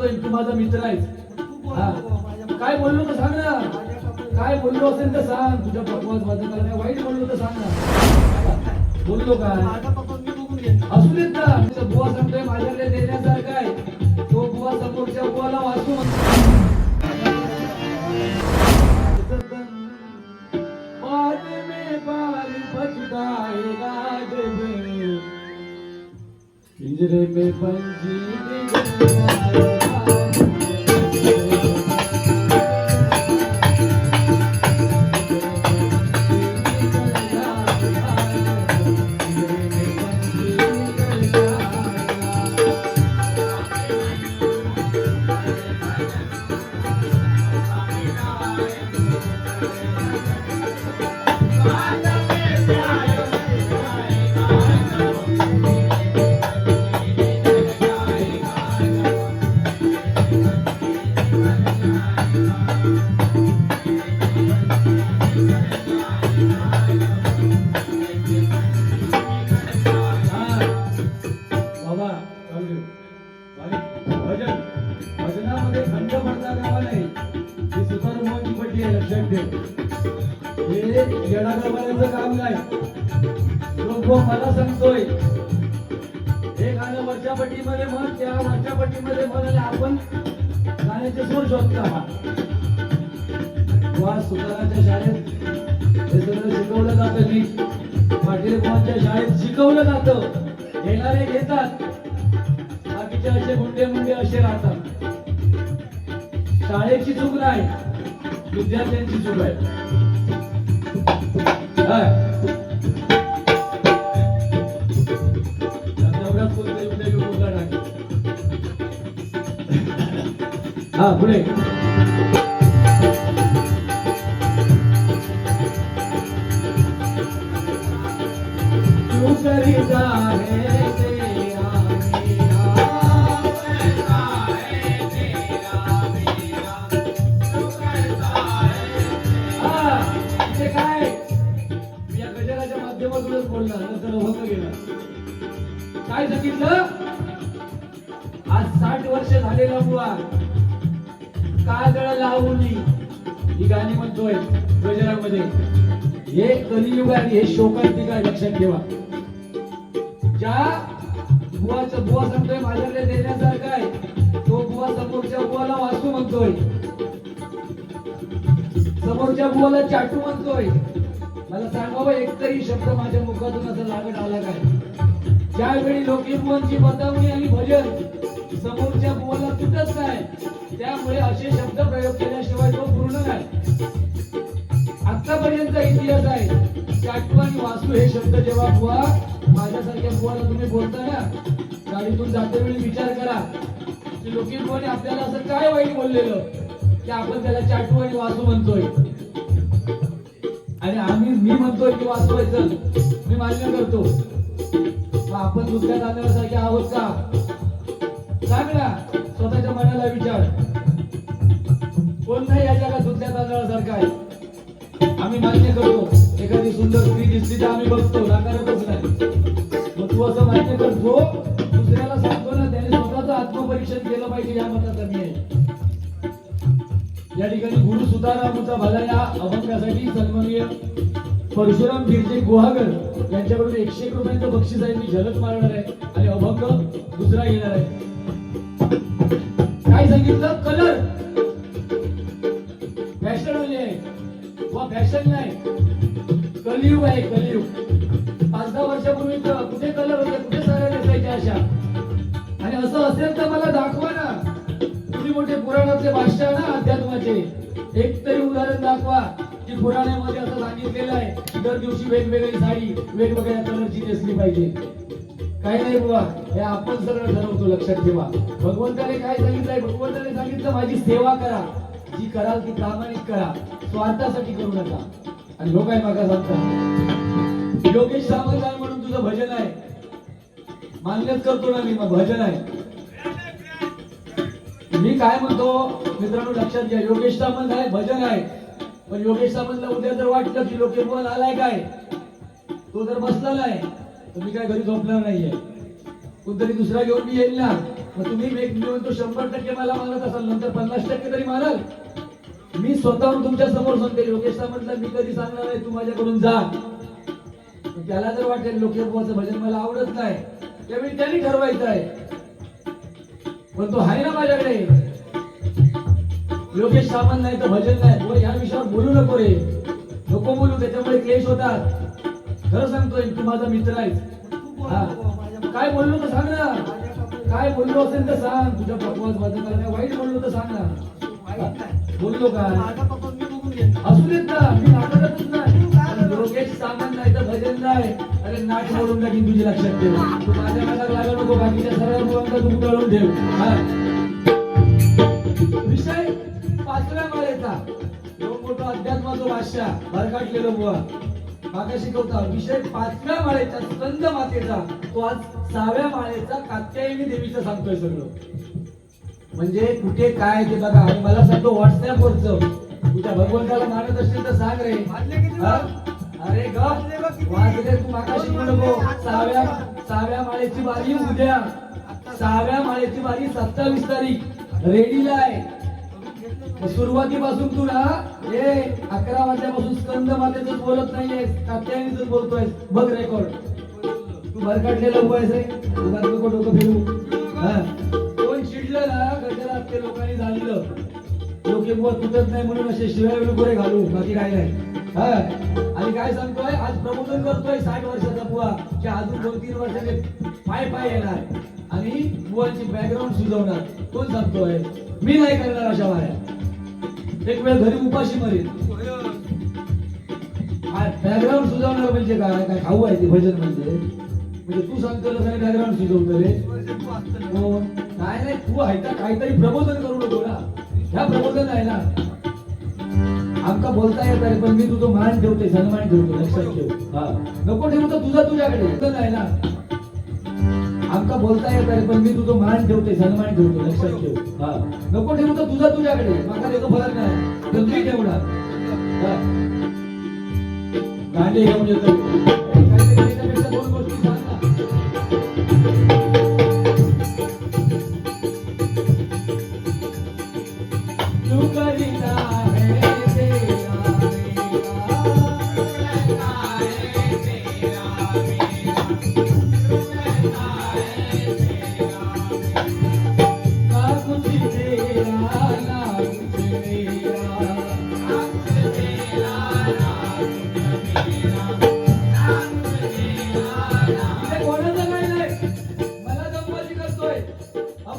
म्हणतोय तू माझा मित्र आहेस. काय बोललो तर सांग ना. काय बोललो असेल तर सांग. तुझ्या बकवास माझं काय वाईट बोललो तर सांग ना. बोललो काय असू देत ना. तुझा बुवा सांगतोय माझ्याकडे देण्यासारखा आहे. तो बुवा समोरच्या बुवाला वाचू बाद में पिंजरे में पंछी description. शिकवलं जातं. घेणारे घेतात. बाकीचे असे गुंडे मुंडे असे राहतात. शाळेची चूक नाही विद्यार्थ्यांची चूक आहे. काय? हा पुढे. गजराच्या बोलला बोलणार नंतर होतं गेलं. काय सांगितलं? आज साठ वर्ष झालेला बुवा काजळ लावून ही गाणी म्हणतोय गजरामध्ये. हे कलियुग आहे हे शोकांती काय लक्षात ठेवा. ज्या बुवाचं बुवा सांगतोय माझ्याकडे देण्यासारखं आहे. तो बुवा समोरच्या बुवाला वाचू म्हणतोय. समोरच्या बुवाला चाटू म्हणतोय. मला सांगावं एकतरी शब्द माझ्या मुखातून असं लागत आला काय? ज्यावेळी लोकी बतावणी आणि भजन समोरच्या मुलाला तुटत नाही त्यामुळे असे शब्द प्रयोग केल्याशिवाय तो पूर्ण नाही. आतापर्यंत इतिहास आहे चाटू आणि वासू हे शब्द जेव्हा बुवा माझ्यासारख्या बुवाला तुम्ही बोलता ना गाडीतून जातेवेळी विचार करा. की लोकी आपल्याला असं काय वाईट बोललेलं? की आपण त्याला चाटू आणि वासू म्हणतोय. आणि आम्ही मी म्हणतोय की वाचवायचं. मी मान्य करतो. आपण दुसऱ्या तांदळासारखे आहोत का? सांग. ना स्वतःच्या मनाला विचार. कोण नाही या जगात दुसऱ्या तांदळासारखा आहे. आम्ही मान्य करतो. एखादी सुंदर स्त्री दिसली तर आम्ही बघतो. नाकारतच नाही. मग तू असं मान्य करतो दुसऱ्याला सांगतो ना त्याने स्वतःचं आत्मपरीक्षण केलं पाहिजे या मतात मी आहे. या ठिकाणी गुरु सुधारामचा भला या अभंगासाठी सन्माननीय परशुराम गिरजे गुहागर यांच्याकडून एकशे एक रुपयांचं बक्षीस आहे. मी झलक मारणार आहे आणि अभंग दुसरा घेणार आहे. काय सांगितलं? कलर फॅशन आहे. वा फॅशन नाही. कलियुग आहे कलियुग. पाच दहा वर्षापूर्वी कुठे कलर होते कुठे साड्या नेसायच्या अशा? आणि असं असेल तर मला दाखवा ना. तुम्ही मोठे पुराणातले भाष्य की पुराण्यामध्ये असं सांगितलेलं आहे की दर दिवशी वेगवेगळी साडी वेगवेगळ्या कलरची नेसली पाहिजे. काही नाही बुवा हे आपण सगळं ठरवतो लक्षात ठेवा. भगवंताने काय सांगितलंय? भगवंताने सांगितलं माझी सेवा करा. जी कराल ती प्रामाणिक करा. स्वार्थासाठी करू नका. आणि लोक आहे मागा सांगतात. योगेश सामंत म्हणून तुझं भजन आहे. मान्यच करतो ना मी मग भजन आहे. मी काय म्हणतो? मित्रांनो लक्षात घ्या. योगेश सामंत आहे भजन आहे. पण योगेश सामंतला उद्या जर वाटलं की लोक बोल आलाय काय? तो जर बसलेला आहे तर मी काय घरी झोपणार नाहीये. कोणतरी दुसरा घेऊन मी येईल ना? मग तुम्ही एक मिळून तो शंभर टक्के मला मानत असाल नंतर पन्नास टक्के तरी मानाल मी स्वतःहून तुमच्यासमोर सांगते योगेश म्हटलं मी कधी सांगणार आहे तू माझ्याकडून जा. त्याला जर वाटेल लोकेशचं भजन मला आवडत नाही त्यावेळी त्यांनी ठरवायचं आहे. पण तो आहे ना माझ्याकडे. योगेश सामंत नाही तर भजन नाही. बोल या विषयावर बोलू नको रे. नको बोलू त्याच्यामुळे क्लेश होतात. खरं सांगतोय तू माझा मित्र आहेस. काय बोललो तर सांग ना. काय बोललो असेल तर सांग. तुझ्या पप्पाच माझं काय वाईट बोललो तर सांग ना. बोललो का? असू देत ना. मी नाकारतच नाही. योगेश सामंत नाही तर भजन नाही. अरे नाट बोलून टाकीन तुझी लक्षात ठेव. तू माझ्या मनात लागू नको. बाकीच्या सर्व मुलांना तू ठेव. हा. माळेचा एवढं मोठा अध्यात्माचा भाषा भरकाटलेलो बुवा मागा शिकवता विषय पाचव्या माळेचा स्कंद मातेचा तो आज सहाव्या माळेचा कात्यायनी देवीचं सांगतोय सगळं. म्हणजे कुठे काय ते बघा. आणि मला सांगतो व्हॉट्सअप वरच तुझ्या भगवंताला मानत असतील तर सांग रे? अरे ग. वाजले तू मागा शिकू नको सहाव्या सहाव्या माळेची बारी उद्या. सहाव्या माळेची बारी सत्तावीस तारीख. रेडीला आहे. सुरुवातीपासून तुला हे अकरा वाजल्यापासून स्कंद मातेच बोलत नाहीये कात्यायनीच बोलतोय बघ रेकॉर्ड तू भरकाटलेला उभायस रे तू नको डोकं फिरू कोण चिडलं ना गजरात ते लोकांनी झालेलं. लोक बुवा तुटत नाही म्हणून असे शिवाय गोरे घालू बाकी काय नाही. हा. आणि काय सांगतोय? आज प्रबोधन करतोय साठ वर्षाचा बुवा की अजून दोन तीन वर्षाचे पाय पाय येणार. आणि बुवाची बॅकग्राऊंड सुजवणार. कोण सांगतोय? मी नाही करणार अशा वाऱ्या एक वेळ घरी उपाशी मरेल बॅकग्राऊंड सुजवणार म्हणजे काय? काय खाऊ आहे ते भजन म्हणजे? म्हणजे तू सांगतो बॅकग्राऊंड सुजवतो रे. हो. काय नाही तू आहे काहीतरी प्रबोधन करू नको ना. ह्या प्रबोधन आहे ना आमका बोलता येत आहे पण मी तुझं मान ठेवते सन्मान ठेवतो लक्षात ठेव. हा. नको ठेवू तर तुझा तुझ्याकडे. आहे ना आमका बोलता येत आहे पण मी तुझं मान ठेवते सन्मान ठेवतो लक्षात ठेव. हा. नको ठेवू तर तुझा तुझ्याकडे. माका त्याचा फरक नाही. पण मी ठेवणार. गांडे घेऊन येतो दोन गोष्टी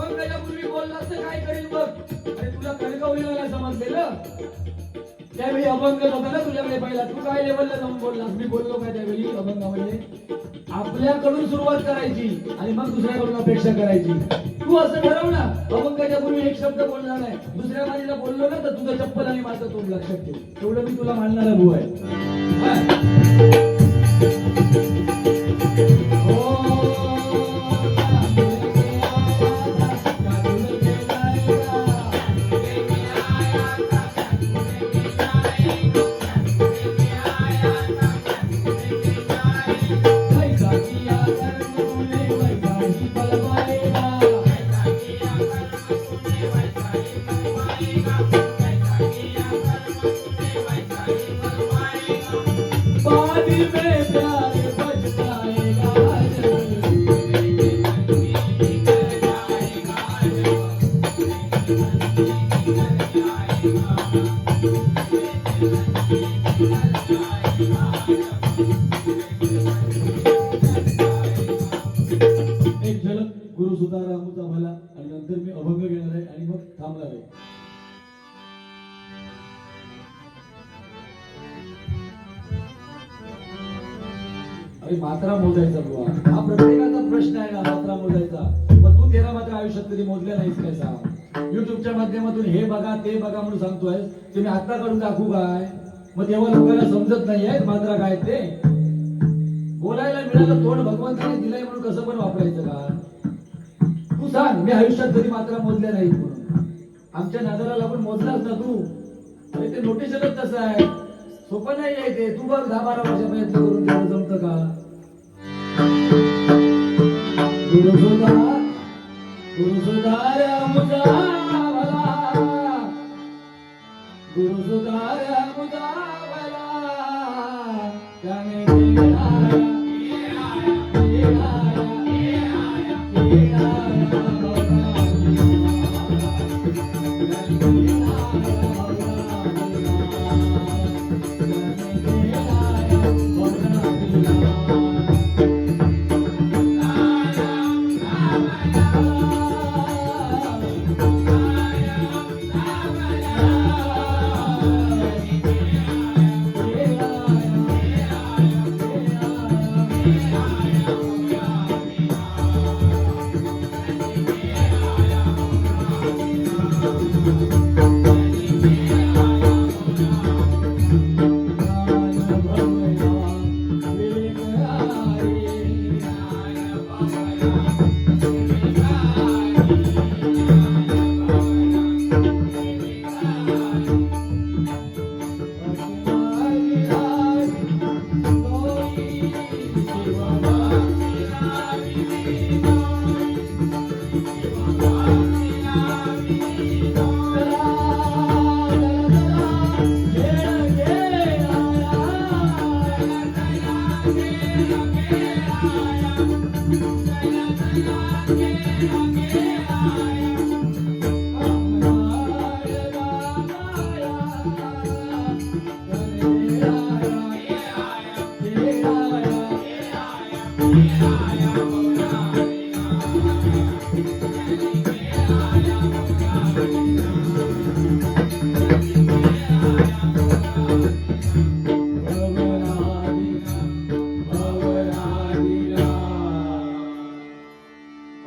अभंगाच्या बोललास तर काय करेल बघ? अरे तुला कणकवलीला नाही समजलेलं? त्यावेळी अभंग होता ना तुझ्याकडे पहिला. तू काय लेवलला जाऊन बोललास? मी बोललो काय त्यावेळी अभंगामध्ये म्हणजे? आपल्याकडून सुरुवात करायची आणि मग दुसऱ्याकडून अपेक्षा करायची. तू असं ठरव ना अभंगाच्या पूर्वी एक शब्द बोलणार नाही. दुसऱ्या बाजूला बोललो ना तर तुझं चप्पल आणि माझं तोंड लक्षात ठेव. तेवढं मी तुला मानणारा भू आहे. तुम्ही आता दाखवू काय मग तेव्हा लोकांना समजत नाहीये आहे काय ते. बोलायला मिळालं तोंड भगवंताने दिलंय म्हणून कसं पण वापरायचं का? तू सांग मी आयुष्यात तरी मात्रा मोजल्या नाही म्हणून. आमच्या नजराला आपण मोजलाच ना तू? अरे ते नोटिसच तसं आहे. सोपं नाही आहे ते. तू बघ दहा बारा वर्ष प्रयत्न करून तेवढं जमतं का? गुरु सुधा गुरुसुधार मुजा गुरुसुधार मुजा भला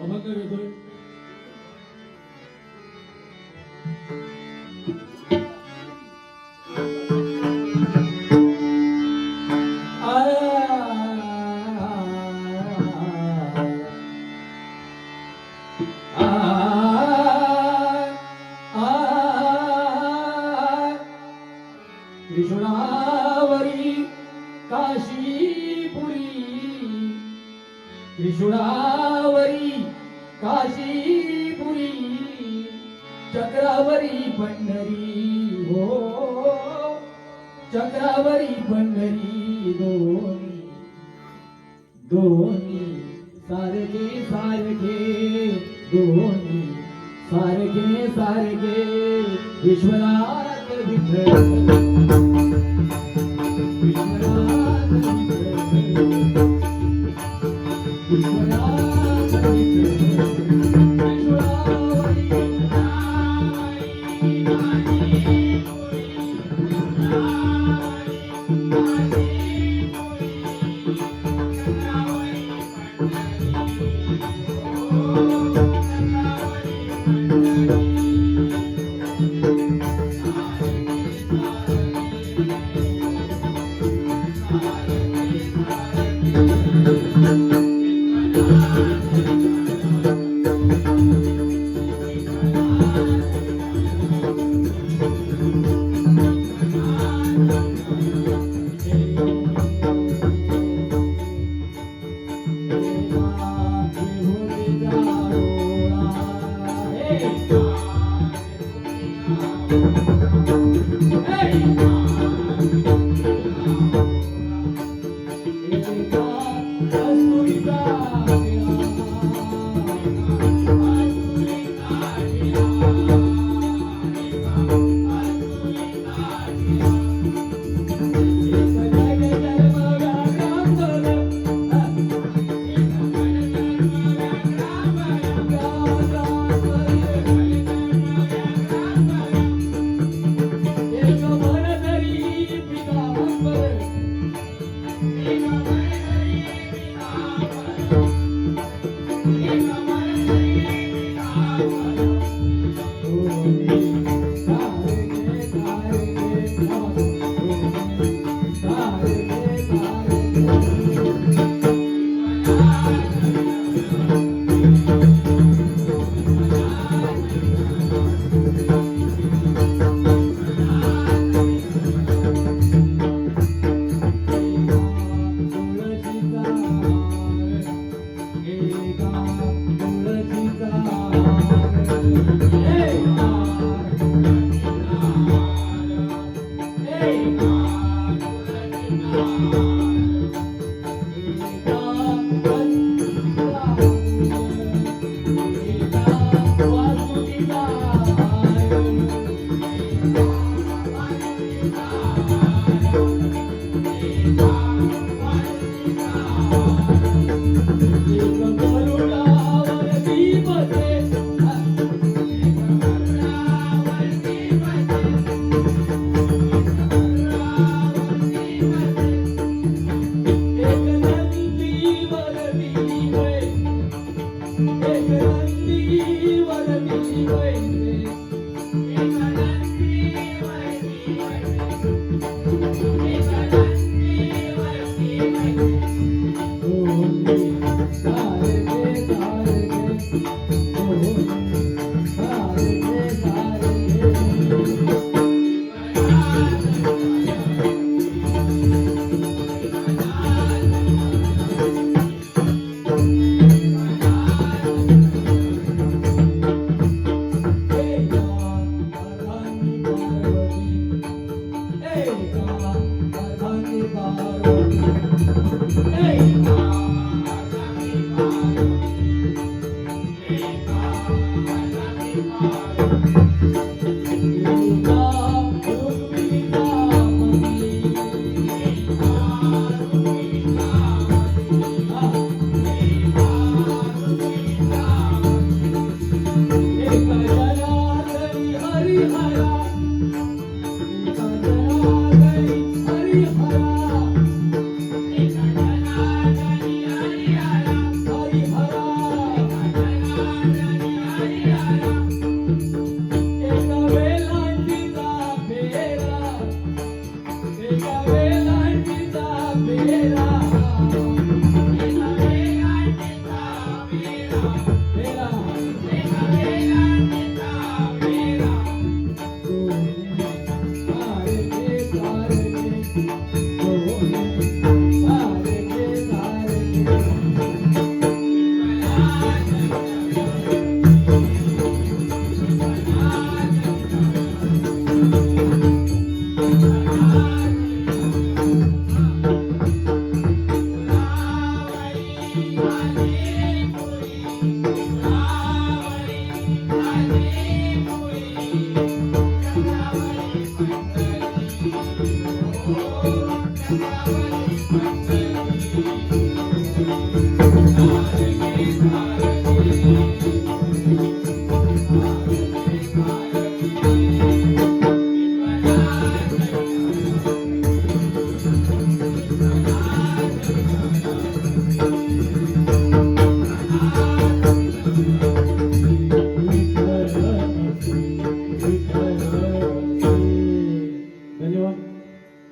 お任せ सारखे विश्वनाथ विठ्ठल Amen.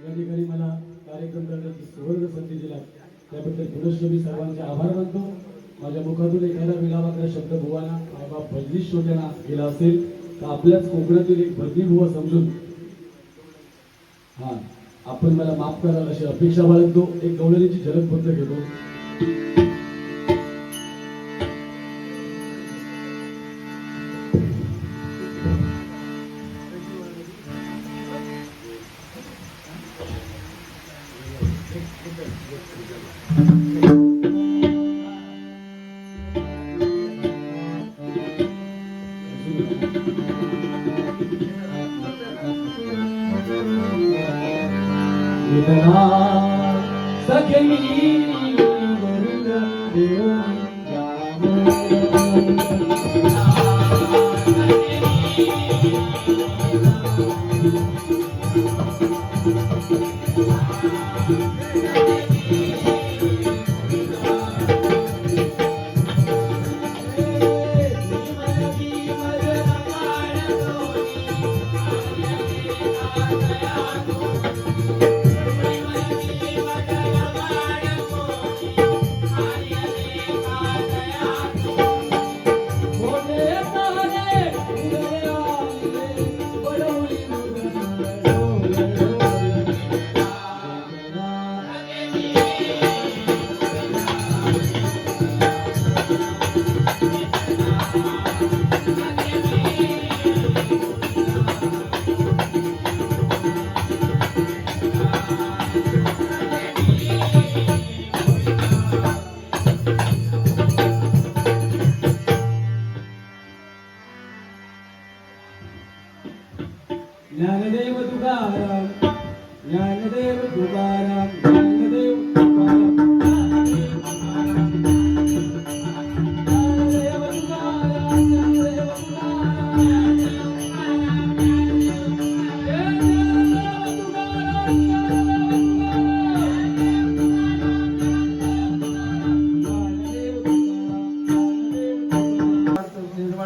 या ठिकाणी मला कार्यक्रम करण्याची सुवर्ण संधी दिला. त्याबद्दल पुनश्च मी सर्वांचे आभार मानतो. माझ्या मुखातून एखादा विलावाचा शब्द भुवाना मायबाप भजनी श्रोत्यांना गेला असेल तर आपल्याच कोकणातील एक भजनी भुवा समजून. हा आपण मला माफ कराल अशी अपेक्षा बाळगतो. एक गवळणीची झलक बंद घेतो. सखे मी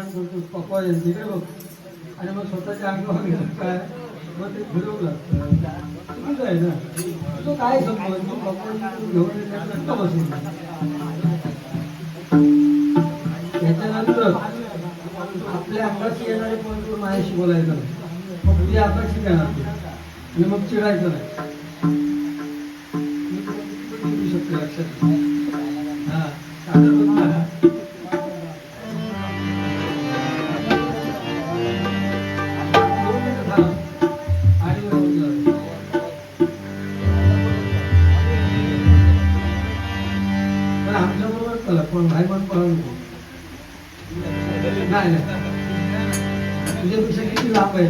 निर्माण करतो पप्पा यांच्याकडे बघ. आणि मग स्वतःच्या अंगावर घेऊन काय मग ते फिरवलं चुकीचं आहे ना? तो काय संबंध? मग पप्पांनी घेऊन येण्यात बसून त्याच्यानंतर आपल्या अंगाशी येणारे पण तू माझ्याशी बोलायचं मग तुझ्या अंगाशी येणार आणि मग चिडायचं नाही. मी शकतो लक्षात किती लांब आहे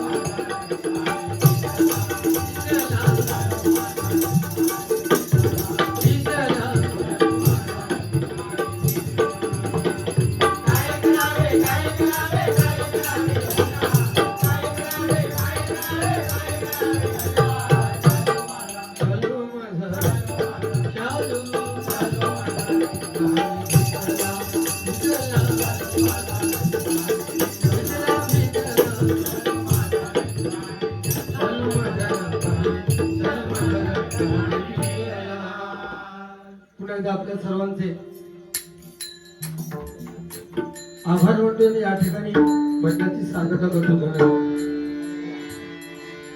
आभार वाटतो आणि या